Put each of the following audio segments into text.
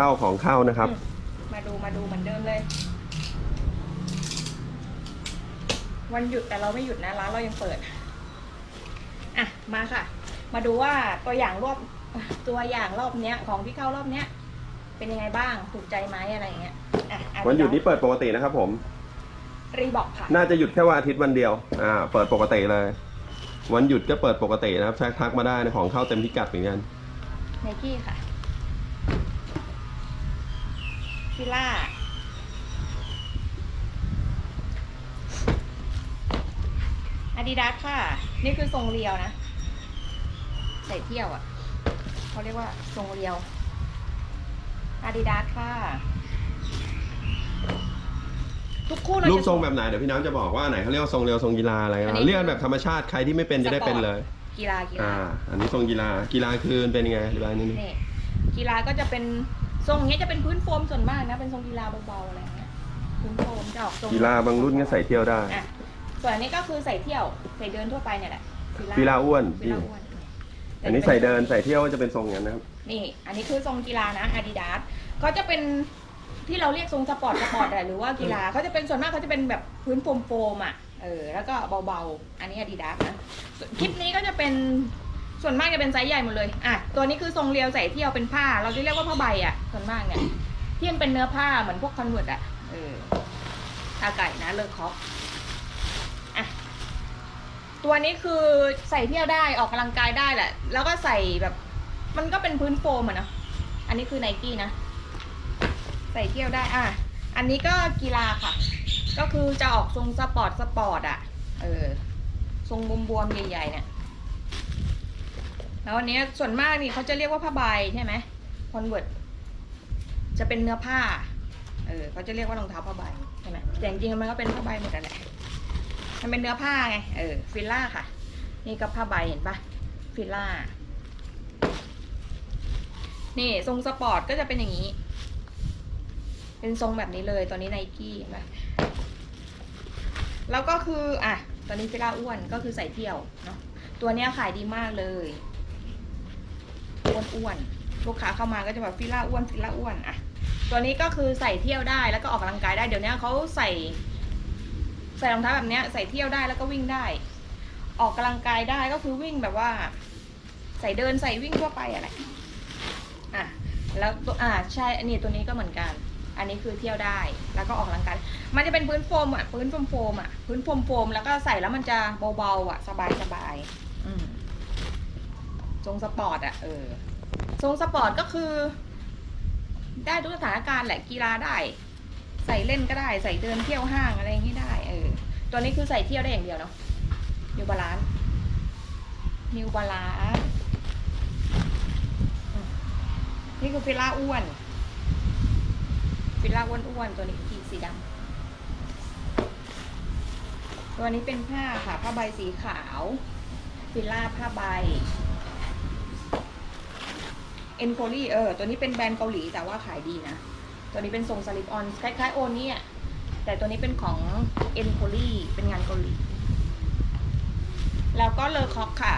ของเข้าของเข้านะครับอืมมาดูมาดูเหมือนเดิมเลย วันหยุดแต่เราไม่หยุดนะร้านเรายังเปิด อะมาค่ะ มาดูว่าตัวอย่างรอบตัวอย่างรอบเนี้ย ของที่เข้ารอบเนี้ย เป็นยังไงบ้างถูกใจไหมอะไรอย่างเงี้ยอะวันหยุดนี้เปิดปกตินะครับผม รีบอกค่ะ น่าจะหยุดแค่วันอาทิตย์วันเดียว อ่า เปิดปกติเลย วันหยุดก็เปิดปกตินะครับแท็กทักมาได้นะของเข้าเต็มพิกัดเหมือนกันไนกี้ค่ะ ฟิล่าอาดิดาสค่ะ นี่คือทรงเรียวนะ ใส่เที่ยวอะ่ะเขาเรียกว่าทรงเรียวอาดิดาสค่ะ ทุกคู่เรารูปจะ ทรงแบบไหนเดี๋ยวพี่น้ำจะบอกว่าไหนเขาเรียกว่าทรงเรียวทรงกีฬาอะไรอันนะนี้ เรียกแบบธรรมชาติใครที่ไม่เป็นจะได้เป็นเลย กีฬากีฬา อ่า อันนี้ทรงกีฬากีฬาคือมันเป็นยังไงอธิบายนิดนึง นี่กีฬาก็จะเป็น ทรงเนี้ยจะเป็นพื้นโฟมส่วนมากนะ เป็นทรงกีฬาเบาๆอะไรเงี้ยพื้นโฟมจะออกทรงกีฬาบางรุ่นก็ใส่เที่ยวได้ อะส่วนอันนี้ก็คือใส่เที่ยวใส่เดินทั่วไปเนี่ยแหละกีฬาอ้วนกีฬาอ้วนอันนี้ใส่เดินใส่เที่ยวก็จะเป็นทรงอย่างนั้นนะครับ นี่ อันนี้คือทรงกีฬานะ Adidas ก็จะเป็นที่เราเรียกทรงสปอร์ตสปอร์ตอะหรือว่ากีฬาเขาจะเป็นส่วนมากเขาจะเป็นแบบพื้นโฟมโฟมๆอะ เออ แล้วก็เบาๆ อันนี้ Adidas นะส่วนคลิปนี้ก็จะเป็น ส่วนมากจะเป็นไซส์ใหญ่หมดเลย อะ ตัวนี้คือทรงเรียวใส่เที่ยวเป็นผ้า เราจะเรียกว่าผ้าใบอะ ส่วนมากเนี่ยที่มันเป็นเนื้อผ้าเหมือนพวกคอนเวิร์ตอะ เออตาไก่นะเลอคอกอะ ตัวนี้คือใส่เที่ยวได้ออกกำลังกายได้แหละ แล้วก็ใส่แบบ มันก็เป็นพื้นโฟมอะเนาะ อันนี้คือไนกี้นะ ใส่เที่ยวได้ อะ อันนี้ก็กีฬาค่ะ ก็คือจะออกทรงสปอร์ตสปอร์ตอะ เออ ทรงบวมๆใหญ่ๆเนี่ย แล้วอันนี้ส่วนมากนี่เขาจะเรียกว่าผ้าใบใช่ไหมคอนเวิร์ตจะเป็นเนื้อผ้า เออเขาจะเรียกว่ารองเท้าผ้าใบใช่ไหมแต่จริงๆมันก็เป็นผ้าใบหมดนั่นแหละ มันเป็นเนื้อผ้าไง เออ ฟิลล่าค่ะ นี่ก็ผ้าใบเห็นปะฟิลล่า นี่ทรงสปอร์ตก็จะเป็นอย่างนี้ เป็นทรงแบบนี้เลยตัวนี้ไนกี้เห็นปะแล้วก็คือ อะตัวนี้ฟิลล่าอ้วนก็คือใส่เที่ยวเนาะ ตัวเนี้ยขายดีมากเลย อ้วนๆลูกค้าเข้ามาก็จะแบบฟิลล่าอ้วนฟิลล่าอ้วนอะตัวนี้ก็คือใส่เที่ยวได้แล้วก็ออกกำลังกายได้เดี๋ยวนี้เขาใส่ ใส่รองเท้าแบบนี้ใส่เที่ยวได้แล้วก็วิ่งได้ ออกกำลังกายได้ก็คือวิ่งแบบว่า ใส่เดินใส่วิ่งทั่วไปอะไรอะแล้วตัวอ่าใช่อันนี้ตัวนี้ก็เหมือนกัน อันนี้คือเที่ยวได้แล้วก็ออกกำลังกายมันจะเป็นพื้นโฟมอะพื้นโฟมโฟมอะพื้นโฟมโฟมแล้วก็ใส่แล้วมันจะเบาๆอะสบายสบาย ทรงสปอร์ตอะเออทรงสปอร์ตก็คือ ได้ทุกสถานการณ์แหละกีฬาได้ ใส่เล่นก็ได้ใส่เดินเที่ยวห้างอะไรอย่างนี้ได้เออตัวนี้คือใส่เที่ยวได้อย่างเดียวเนาะนิวบาลานนิวบาลานนี่คือฟิล่าอ้วนฟิล่าอ้วนอ้วนตัวนี้คือสีดำตัวนี้เป็นผ้าค่ะผ้าใบสีขาวฟิลล่าผ้าใบ เอ็นโ l ลี่เออตัวนี้เป็นแบรนด์เกาหลีแต่ว่าขายดีนะ ตัวนี้เป็นทรงสลิปออนคล้ายๆโอนี่อะแต่ตัวนี้เป็นของเอ็นโ l ลี่เป็นงานเกาหลี แล้วก็เลอคอกค่ะ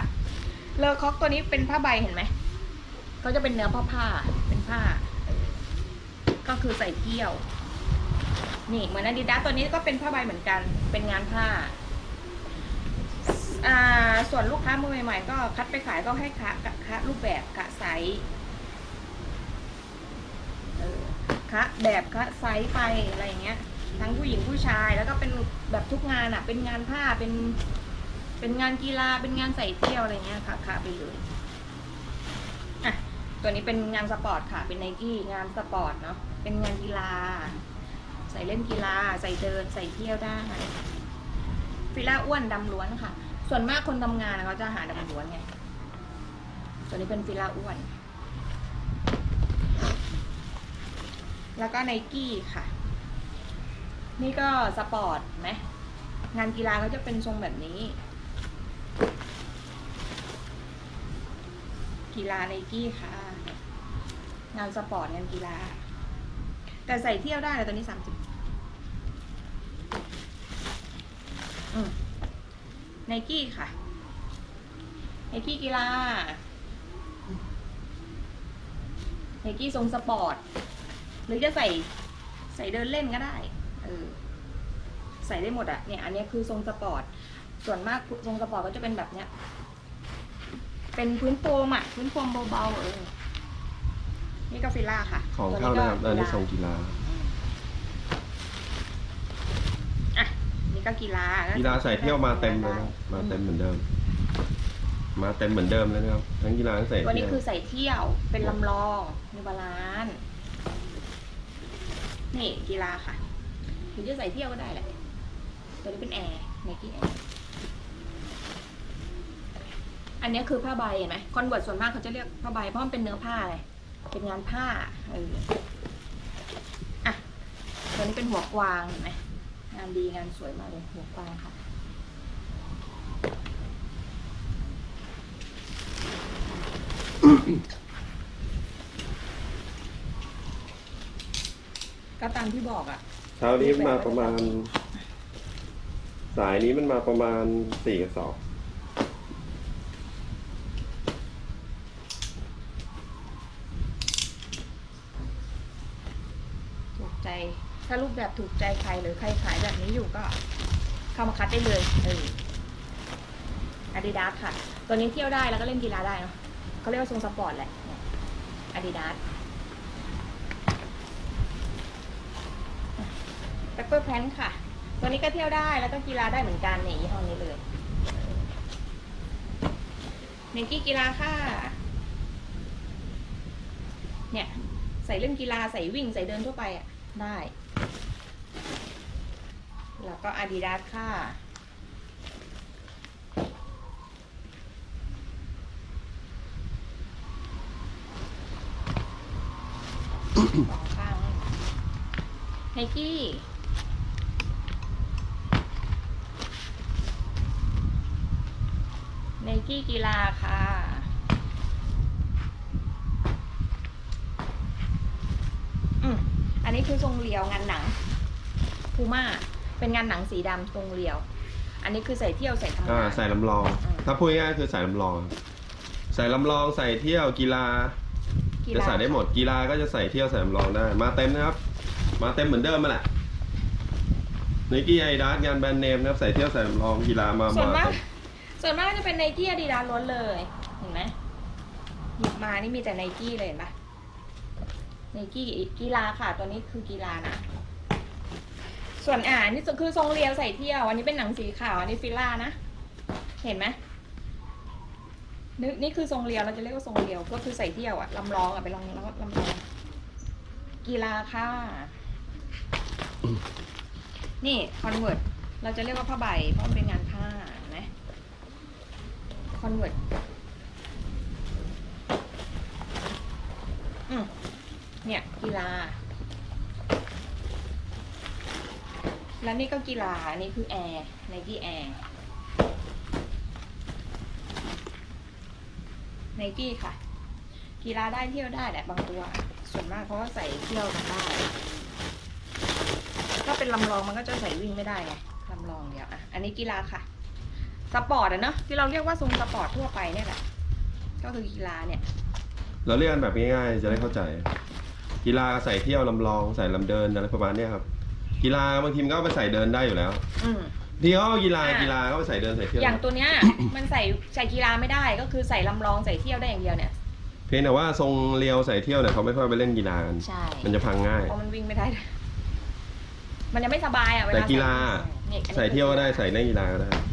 เลอคอกตัวนี้เป็นผ้าใบเห็นไหมก็จะเป็นเนื้อผ้าผ้าเป็นผ้า ก็คือใส่เที่ยว นี่เหมือนอาดิดาตัวนี้ก็เป็นผ้าใบเหมือนกัน เป็นงานผ้าอ่าส่วนลูกค้ามือใหม่ ๆ ก็คัดไปขายก็ให้คะคะรูปแบบกะไซส์เออ คะแบบคะไซส์ไปอะไรอย่างเงี้ย ทั้งผู้หญิงผู้ชายแล้วก็เป็นแบบทุกงานอะเป็นงานผ้าเป็น เป็นงานกีฬาเป็นงานใส่เที่ยวอะไรเงี้ยค่ะค่ะไปเลยอะตัวนี้เป็นงานสปอร์ตค่ะ เป็นไนกี้งานสปอร์ตเนาะเป็นงานกีฬา ใส่เล่นกีฬาใส่เดินใส่เที่ยวได้ฟิล่าอ้วนดำล้วนค่ะ ส่วนมากคนทำงานเขาจะหาดำล้วนไง ตัวนี้เป็นฟิล่าอ้วน แล้วก็ไนกี้ค่ะ นี่ก็สปอร์ตไหมงานกีฬาก็จะเป็นทรงแบบนี้ กีฬาไนกี้ค่ะ งานสปอร์ตงานกีฬา แต่ใส่เที่ยวได้เลยตัวนี้สามสิบไนกี้ค่ะไนกี้กีฬาไนกี้ทรงสปอร์ต หรือจะใส่ใส่เดินเล่นก็ได้ เออ ใส่ได้หมดอะเนี่ย อันเนี้ยคือทรงสปอร์ต ส่วนมากทรงสปอร์ตก็จะเป็นแบบเนี้ย เป็นพื้นโฟมอะพื้นโฟมเบาๆเออ นี่ก็ฟิลล่าค่ะของตัวเข้านะครับก็อันนี้ทรงกีฬา อะ นี่ก็กีฬา กีฬาใส่เที่ยวมาเต็มเลยนะครับมาเต็มเหมือนเดิม มาเต็มเหมือนเดิมเลยนะครับ ทั้งกีฬาทั้งใส่ตัวนี้เที่ยวคือใส่เที่ยว เป็นลำลองมีบาลานซ์ นี่กีฬาค่ะหรือจะใส่เที่ยวก็ได้แหละตัวนี้เป็นแอร์ไนกี้แอร์อันนี้คือผ้าใบเห็นไหมคอนเวิร์ตส่วนมากเขาจะเรียกผ้าใบเพราะมันเป็นเนื้อผ้าเลยเป็นงานผ้าเอออะตัวนี้เป็นหัวกวางเห็นไหมงานดีงานสวยมากเลยหัวกวางค่ะ ก็ตามที่บอกอะ เช้านี้มาประมาณ สายนี้มันมาประมาณสี่กระสอบถูกใจ ถ้ารูปแบบถูกใจใครหรือใครขายแบบนี้อยู่ก็ เข้ามาคัดได้เลยเอออาดิดาสค่ะ ตัวนี้เที่ยวได้แล้วก็เล่นกีฬาได้เนาะเขาเรียกว่าทรงสปอร์ตแหละอาดิดาส เปเปอร์แพนค่ะ ตัวนี้ก็เที่ยวได้แล้วก็กีฬาได้เหมือนกันเนี่ยยี่ห้อนี้เลยเนกี้กีฬาค่ะ เนี่ย ใส่เล่นกีฬาใส่วิ่งใส่เดินทั่วไปอะ ได้ แล้วก็อาดิดาสค่ะไนกี้ไน กี้กีฬาค่ะ อืมอันนี้คือทรงเรียวงานหนังพูม่าเป็นงานหนังสีดำทรงเรียว อันนี้คือใส่เที่ยวใส่ทำอ่างาน ใส่ลำลอง อืม ถ้าพูดง่ายๆคือใส่ลำลอง ใส่ลำลองใส่เที่ยวกีฬากีจะฬาใส่ได้หมดกีฬาก็จะใส่เที่ยวใส่ลำลองได้ มาเต็มนะครับ มาเต็มเหมือนเดิมมาแหละไนกี้ไอดงานแบรนด์เนมนะครับใส่เที่ยวใส่ลำลองกีฬามาส่วนมากเต็ม ส่วนมากจะเป็นไนกี้อาดิดาสล้วนเลย เห็นไหมหยิบมานี่มีแต่ไนกี้เลยเห็นปะไนกี้กีฬาค่ะ ตัวนี้คือกีฬานะ ส่วนอ่านี่คือทรงเรียวใส่เที่ยว อันนี้เป็นหนังสีขาว อันนี้ฟิลล่านะ เห็นไหมนี่นี่คือทรงเรียวเราจะเรียกว่าทรงเรียว ก็คือใส่เที่ยวอะลำลองอะไปลองแล้วลำลองกีฬาค่ะ นี่คอนเวิร์ตเราจะเรียกว่าผ้าใบเพราะมันเป็นงานผ้า อนเวิร์ตเนี่ยกีฬา แล้วนี่ก็กีฬา อันนี้คือแอร์ไนกี้แอร์ไนกี้ค่ะ กีฬาได้เที่ยวได้แหละบางตัว ส่วนมากเขาก็ใส่เที่ยวกันได้ ถ้าเป็นลำลองมันก็จะใส่วิ่งไม่ได้ไงลำลองเดียวอะ อันนี้กีฬาค่ะ สปอร์ตอะเนอะที่เราเรียกว่าทรงสปอร์ตทั่วไปเนี่ยแหละ ก็คือกีฬาเนี่ย เราเรียกกันแบบง่ายๆจะได้เข้าใจ กีฬาใส่เที่ยวลำลองใส่ลำเดินอะไรประมาณเนี้ยครับ กีฬาบางทีมันก็เอาไปใส่เดินได้อยู่แล้วอืม ที่เขาเอากีฬาอะกีฬาก็ไปใส่เดินใส่เที่ยวอย่างตัวเนี้ย มันใส่ใส่กีฬาไม่ได้ก็คือใส่ลำลองใส่เที่ยวได้อย่างเดียวเนี่ย เพียงแต่ว่าทรงเรียวใส่เที่ยวเนี่ยเขาไม่ค่อยไปเล่นกีฬากันใช่ มันจะพังง่าย เพราะมันวิ่งไม่ได้ มันยังไม่สบายอะเวลาแต่กีฬานี่อันนี้ใส่เที่ยวก็ได้ใส่เล่นกีฬาก็ได้เนี่ยถ้า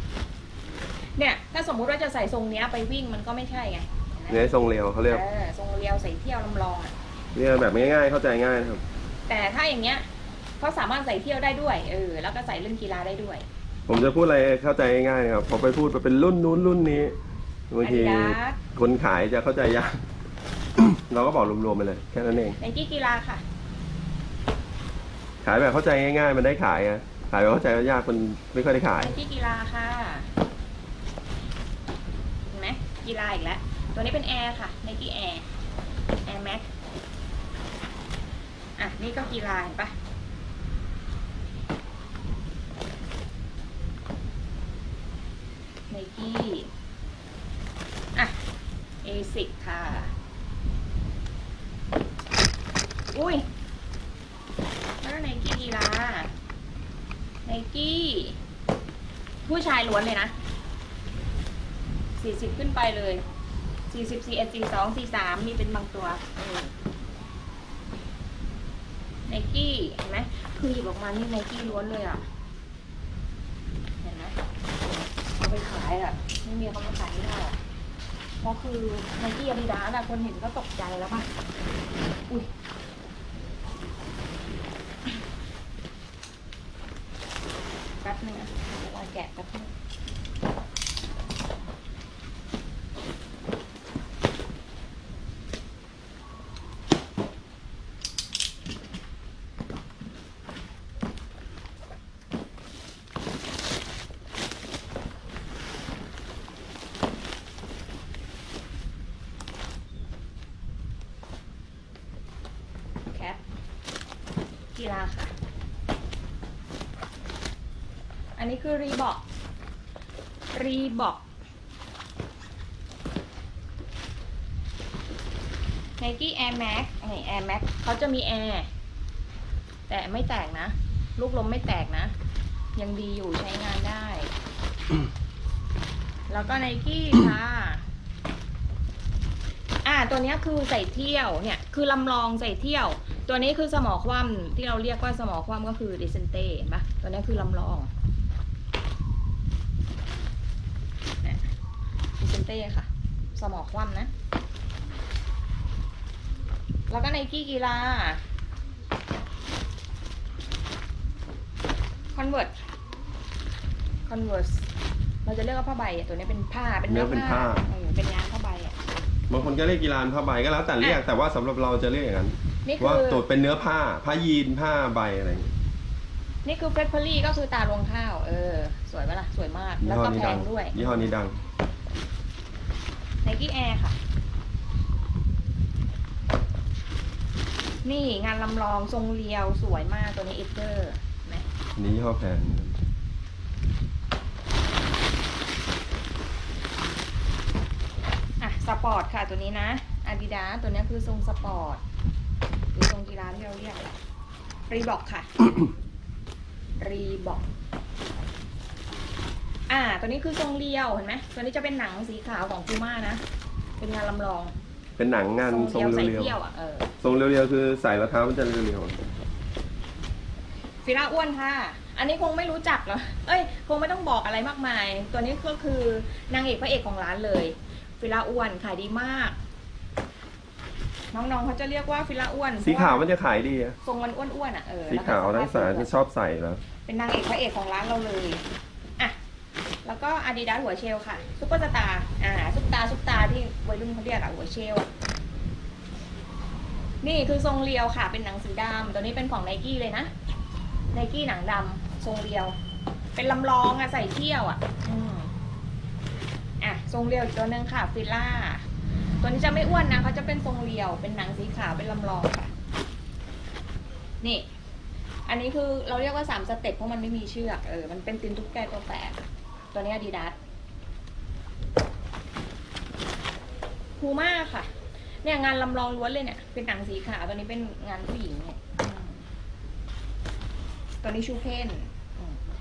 สมมุติว่าจะใส่ทรงเนี้ยไปวิ่งมันก็ไม่ใช่ไงเห็นไหมเนี่ยทรงเรียวเขาเรียกเออทรงเรียวใส่เที่ยวลำลองอะเรียกแบบง่ายๆเข้าใจง่ายนะครับ แต่ถ้าอย่างเงี้ยเขาสามารถใส่เที่ยวได้ด้วยเออแล้วก็ใส่เล่นกีฬาได้ด้วย ผมจะพูดอะไรเข้าใจง่ายๆนะครับพอไปพูดไปเป็นรุ่นนู้นรุ่นนี้บางที Adidas คนขายจะเข้าใจยาก เราก็บอกรวมๆไปเลยแค่นั้นเองไนกี้กีฬาค่ะ ขายแบบเข้าใจง่ายๆ มันได้ขายไงขายแบบเข้าใจยากมันไม่ค่อยได้ขายไนกี้กีฬาค่ะเห็นไหม กีฬาอีกแล้ว ตัวนี้เป็นแอร์ค่ะไนกี้แอร์แอร์แม็กอะ นี่ก็กีฬาเห็นปะไนกี้อะเอซิกค่ะ อุ้ยแล้วไนกี้กีฬาไนกี้ผู้ชายล้วนเลยนะ สี่สิบขึ้นไปเลยสี่สิบสี่เอ็ดสี่สองสี่สามมีเป็นบางตัวไนกี้เห็นไหมคือหยิบออกมานี่ไนกี้ล้วนเลยอะเห็นไหมเอาไปขายอะไม่มีเขามาขายไม่ได้เพราะคือไนกี้อาดิดาสอะคนเห็นก็ตกใจแล้วป่ะอุ้ยแป๊บนึงนะเวลาแกะแป๊บนึงแคปกีฬาค่ะ อันนี้ คือรีบอกรีบอกไนกี้แอร์แม็กนี่แอร์แม็กเขาจะมีแอร์แต่ไม่แตกนะ ลูกลมไม่แตกนะ ยังดีอยู่ใช้งานได้ แล้วก็ไนกี้ค่ะอ่าตัวนี้คือใส่เที่ยวเนี่ยคือลำลองใส่เที่ยว ตัวนี้คือสมอคว่ำที่เราเรียกว่าสมอคว่ำก็คือดิเซนเต้ปะตัวนี้คือลำลอง ดิ เซนเต้ค่ะ สมอคว่ำนะ แล้วก็ไนกี้กีฬาคอนเวิร์ตคอนเวิร์สเราจะเรียกว่าผ้าใบอะตัวนี้เป็นผ้าเป็นเนื้อเป็นผ้าเออเป็นงานผ้าใบอะบางคนก็เรียกกีฬานผ้าใบก็แล้วแต่เรียกอะแต่ว่าสำหรับเราจะเรียกอย่างนั้นนี่คืว่าอตัวเป็นเนื้อผ้า ผ้ายีนผ้าใบอะไรอย่างเงี้ยนี่คือเฟรดเพอรี่ก็คือตารวงข้าว เออ สวยไหมล่ะ สวยมากยี่แล้วห้อก็นี้แพดังงด้วย ยี่ห้อนี้ดัง ไนกี้แอร์ค่ะ นี่งานลำลองทรงเรียวสวยมากตัวนี้อิเตอร์ไหมอันนี้ยี่ห้อแพงอะสปอร์ตค่ะตัวนี้นะอาดิดาตัวนี้คือทรงสปอร์ตหรือทรงกีฬาที่เราเรียกรีบอกค่ะ รีบอก อ่า ตัวนี้คือทรงเรียวเห็นไหมตัวนี้จะเป็นหนังสีขาวของพูม่านะ เป็นงานลำลองเป็นหนังงานทรงใส่เรียวเที่ยวอะเออๆทรงเรียวๆคือใส่แล้วเท้ามันจะเรียวฟิล่าอ้วนค่ะ อันนี้คงไม่รู้จักหรอเอ้ย คงไม่ต้องบอกอะไรมากมาย ตัวนี้ก็คือนางเอกพระเอกของร้านเลยฟิล่าอ้วนขายดีมาก น้องๆเขาจะเรียกว่าฟิล่าอ้วนๆสีขาวมันจะขายดีอะทรงมันอ้วนๆอะเออสีขาวนักศึกษาจะชอบใส่แล้วเป็นนางเอกพระเอกของร้านเราเลยอะ แล้วก็อาดิดาสหัวเชลค่ะซุปเปอร์สตาร์อ่าซุปตาซุปตาที่วัยรุ่นเขาเรียกอะหัวเชลอะนี่คือทรงเรียวค่ะ เป็นหนังสีดำตัวนี้เป็นของไนกี้เลยนะไนกี้หนังดำทรงเรียว เป็นลำลองอะใส่เที่ยวอะอะทรงเรียวอีกตัวหนึงค่ะฟิลล่าตัวนี้จะไม่อ้วนนะเขาจะเป็นทรงเรียว เป็นหนังสีขาวเป็นลำลองค่ะ นี่ อันนี้คือเราเรียกว่าสามสเต็ปเพราะมันไม่มีเชือกเออมันเป็นตินทุกแกตัวแปด ตัวนี้อดิดาสพูม่าค่ะ เนี่ยงานลำลองล้วนเลยเนี่ย เป็นหนังสีขาวตัวนี้เป็นงานผู้หญิงเนี่ยตัวนี้ชูเพน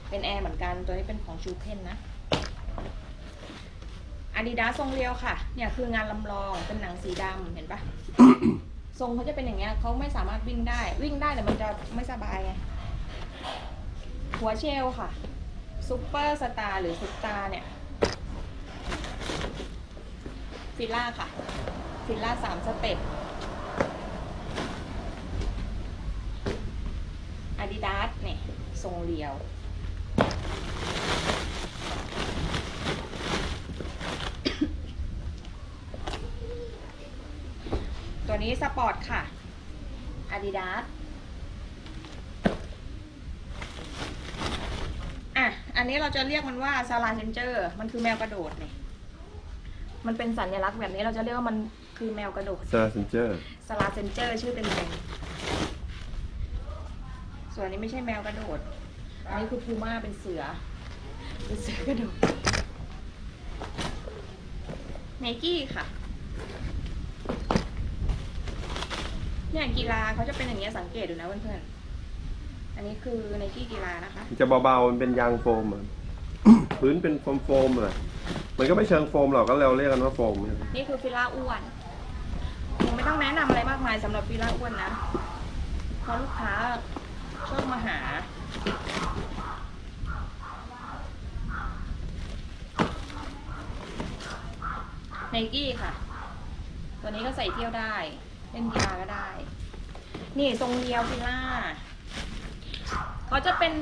เป็นแอร์เหมือนกัน ตัวนี้เป็นของชูเพนนะอาดิดาสทรงเรียวค่ะ เนี่ยคืองานลำลองเป็นหนังสีดำเห็นปะทรงเขาจะเป็นอย่างเงี้ยเขาไม่สามารถวิ่งได้ วิ่งได้แต่มันจะไม่สบายไงหัวเชลค่ะ ซูเปอร์สตาร์หรือซุปตาเนี่ยฟิลล่าค่ะ ฟิลล่าสามสเต็ปอาดิดาสเนี่ยทรงเรียวตัวนี้สปอร์ตค่ะ Adidas อะ อันนี้เราจะเรียกมันว่าซา l าเซนเจอร์ มันคือแมวกระโดดเนี่ยมันเป็นสัญลักษณ์แบบนี้เราจะเรียกว่ามันคือแมวกระโดดซาเซนเจอร์ซา l าเซนเจอร์ชื่อเต็มๆส่วนนี้ไม่ใช่แมวกระโดด อันนี้คือพูม่าเป็นเสือ เป็นเสือกระโดดไนกี้ค่ะ เนี่ยกีฬาเขาจะเป็นอย่างเงี้ยสังเกตดูนะเพื่อนๆ อันนี้คือในที่กีฬานะคะมันจะเบาๆมันเป็นยางโฟมอะพื้นเป็นโฟมโฟมๆเลยมันก็ไม่เชิงโฟมหรอกก็เราเรียกกันว่าโฟมเนี่ยนี่คือฟิลล่าอ้วนคงไม่ต้องแนะนำอะไรมากมายสำหรับฟิลล่าอ้วนนะเพราะลูกค้าชอบมาหา ไนกี้ค่ะ ตัวนี้ก็ใส่เที่ยวได้ เล่นกีฬาก็ได้ นี่ทรงเรียวฟิลล่า เขาจะเป็น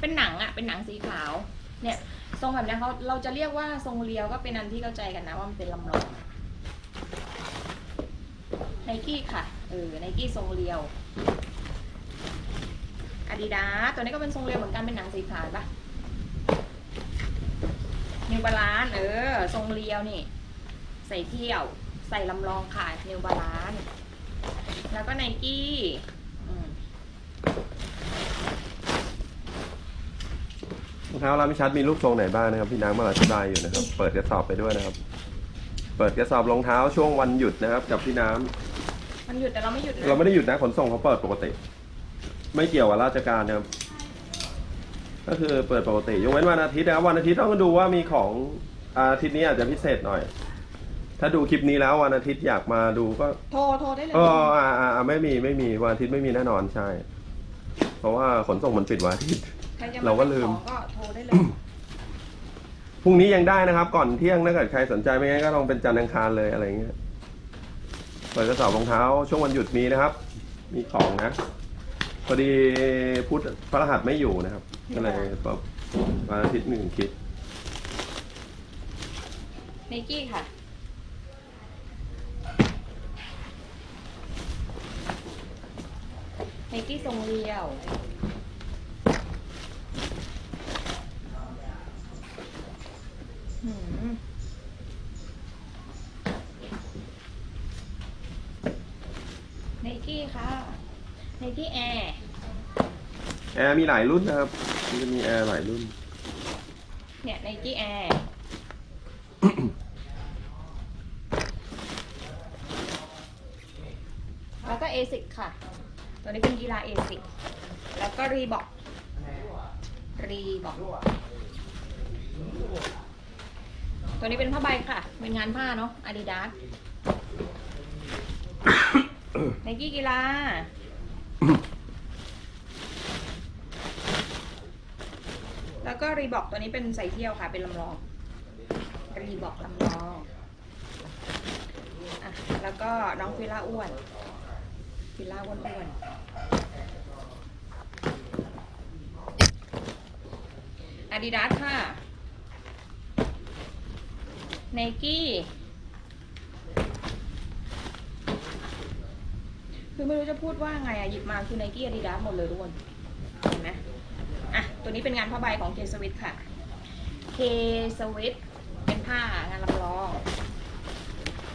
เป็นหนังอะเป็นหนังสีขาว เนี่ย ทรงแบบนี้เขาเราจะเรียกว่าทรงเรียวก็เป็นอันที่เข้าใจกันนะว่ามันเป็นลำลองไนกี้ค่ะเออไนกี้ทรงเรียวอาดิดาตัวนี้ก็เป็นทรงเรียวเหมือนกันเป็นหนังสีขาวปะนิวบาลานเออทรงเรียวนี่ ใส่เที่ยว ใส่ลำลองค่ะนิวบาลานแล้วก็ไนกี้อืม รองเท้ารามิชัดมีรูปทรงไหนบ้างนะครับ พี่นางมาอธิบายอยู่นะครับ เปิดกระสอบไปด้วยนะครับ เปิดกระสอบรองเท้าช่วงวันหยุดนะครับ กับพี่น้ำมันหยุดแต่เราไม่หยุดนะเราไม่ได้หยุดนะขนส่งเขาเปิดปกติ ไม่เกี่ยวกับราชการนะครับ ก็คือเปิดปกติยกเว้นวันอาทิตย์นะครับวันอาทิตย์ต้องดูว่ามีของอาทิตย์นี้อาจจะพิเศษหน่อย ถ้าดูคลิปนี้แล้ววันอาทิตย์อยากมาดูก็ โทรโทรได้เลยอ๋ออ่าอ่าอ่าไม่มีไม่มีวันอาทิตย์ไม่มีแน่นอนใช่ เพราะว่าขนส่งมันปิดวันอาทิตย์ใครจะ เราก็ลืมของก็โทรได้เลย พรุ่งนี้ยังได้นะครับ ก่อนเที่ยงถ้าเกิดใครสนใจไม่งั้นก็ลองเป็นจันทร์อังคารเลยอะไรเงี้ยเปิดกระสอบรองเท้า ช่วงวันหยุดมีนะครับ มีของนะ พอดีพุธพระรหัสไม่อยู่นะครับก็เลยแบบวันอาทิตย์หนึ่งคิดไนกี้ค่ะ ไนกี้ทรงเรียว หืม ไนกี้ค่ะไนกี้แอร์แอร์มีหลายรุ่นนะครับ มันจะมีแอร์หลายรุ่น เนี่ยไนกี้แอร์แล้วก็เอซิกค่ะ ตัวนี้เป็นกีฬาเอซิกแล้วก็รีบอกรีบอก ตัวนี้เป็นผ้าใบค่ะ เป็นงานผ้าเนาะอาดิดาสไนกี้กีฬาแล้วก็รีบอกตัวนี้เป็นใส่เที่ยวค่ะ เป็นลำลอง รีบอกลำลองอะแล้วก็น้องฟิล่าอ้วน ฟิล่าอ้วนอ้วนอาดิดาสค่ะ ไนกี้คือไม่รู้จะพูดว่าไงอะหยิบมาคือไนกี้อาดิดาสหมดเลยทุกคนเห็นไหมอะ ตัวนี้เป็นงานผ้าใบของเคสวิตค่ะเคสวิตเป็นผ้างานลำลอง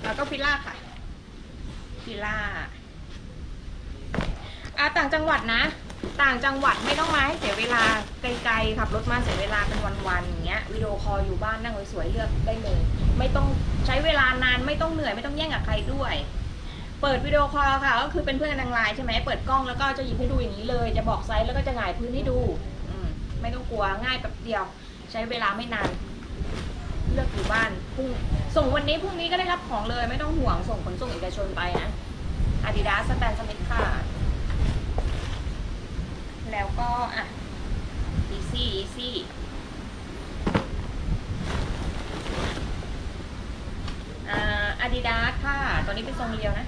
แล้วก็ฟิล่าค่ะฟิลล่าอะต่างจังหวัดนะ ต่างจังหวัดไม่ต้องมาให้เสียเวลาไกลๆขับรถมาเสียเวลาเป็นวันๆอย่างเงี้ยวิดีโอคอลอยู่บ้านนั่งสวยๆเลือกได้เลย ไม่ต้องใช้เวลานานไม่ต้องเหนื่อยไม่ต้องแย่งกับใครด้วย เปิดวิดีโอคอลค่ะก็คือเป็นเพื่อนกันทางไลน์ใช่ไหมเปิดกล้องแล้วก็จะหยิบให้ดูอย่างนี้เลย จะบอกไซส์แล้วก็จะหงายพื้นให้ดูอไม่ต้องกลัวง่ายแป๊บเดียว ใช้เวลาไม่นานเลือกอยู่บ้านพรุ่งส่งวันนี้พรุ่งนี้ก็ได้รับของเลย ไม่ต้องห่วงส่งขนส่งเอกชนไปนะอาดิดาสแตนสมิธค่ะ แล้วก็อะ easy easy อ่าอาดิดาสค่ะ ตัวนี้เป็นทรงเรียวนะ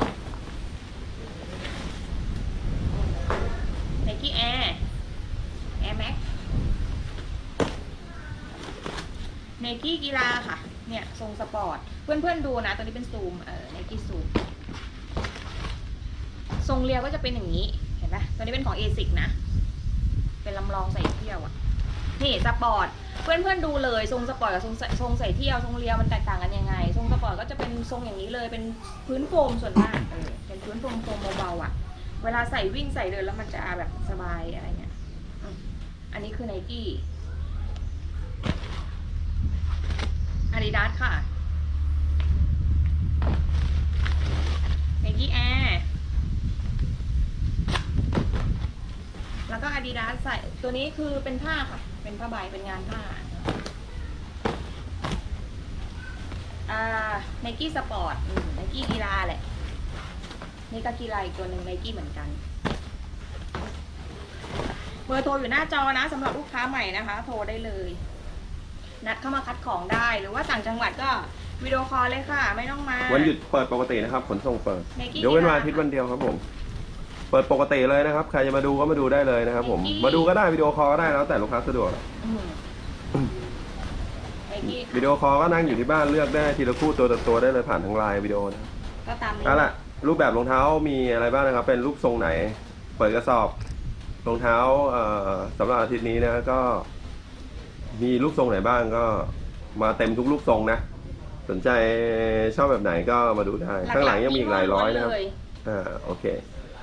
ไนกี้แอร์แอร์แม็กไนกี้กีฬาค่ะ เนี่ย ทรงสปอร์ต เพื่อนๆดูนะ ตัวนี้เป็นซูม เออไนกี้ซูม ทรงเรียวก็จะเป็นอย่างนี้ เห็นไหมตัวนี้เป็นของเอซิกนะ เป็นลำลองใส่เที่ยวอะนี่สปอร์ตเพื่อนๆดูเลยทรงสปอร์ตกับทรงทรงใส่เที่ยวทรงเรียวมันแตกต่างกันยังไง ทรงสปอร์ตก็จะเป็นทรงอย่างนี้เลย เป็นพื้นโฟมส่วนมากเออเป็นพื้นโฟมโฟมเบาๆอะเวลาใส่วิ่งใส่เดินแล้วมันจะแบบสบายอะไรเงี้ยอันนี้คือไนกี้อาดิดาสค่ะไนกี้แอร์ ใส่ตัวนี้คือเป็นผ้าค่ะ เป็นผ้าใบเป็นงานผ้าอ่าไนกี้สปอร์ตไนกี้กีฬาแหละ นี่ก็กีฬาอีกตัวหนึ่งไนกี้เหมือนกัน เบอร์โทรอยู่หน้าจอนะสำหรับลูกค้าใหม่นะคะ โทรได้เลย นัดเข้ามาคัดของได้หรือว่าต่างจังหวัดก็วิดีโอคอลเลยค่ะ ไม่ต้องมา วันหยุดเปิดปกตินะครับ ขนส่งเปิด Nike ยกเว้นวันกีฬาอาทิตย์วันเดียวครับผม เปิดปกติเลยนะครับ ใครจะมาดูก็มาดูได้เลยนะครับ ผม Nike มาดูก็ได้วิดีโอคอลก็ได้แล้วแต่ลูกค้าสะดวกอืมไนกี้วิดีโอคอลก็นั่งอยู่ที่บ้านเลือกได้ทีละคู่ตัวต่อตัวได้เลยผ่านทางไลน์วิดีโอนะก็ตามนี้เอาล่ะรูปแบบรองเท้ามีอะไรบ้างนะครับ เป็นรูปทรงไหน เปิดกระสอบรองเท้าเอ่อสำหรับอาทิตย์นี้นะก็ มีรูปทรงไหนบ้างก็มาเต็มทุกรูปทรงนะ สนใจชอบแบบไหนก็มาดูได้ ข้างหลังยังมีอีกหลายร้อยนะครับเลยอ่าโอเค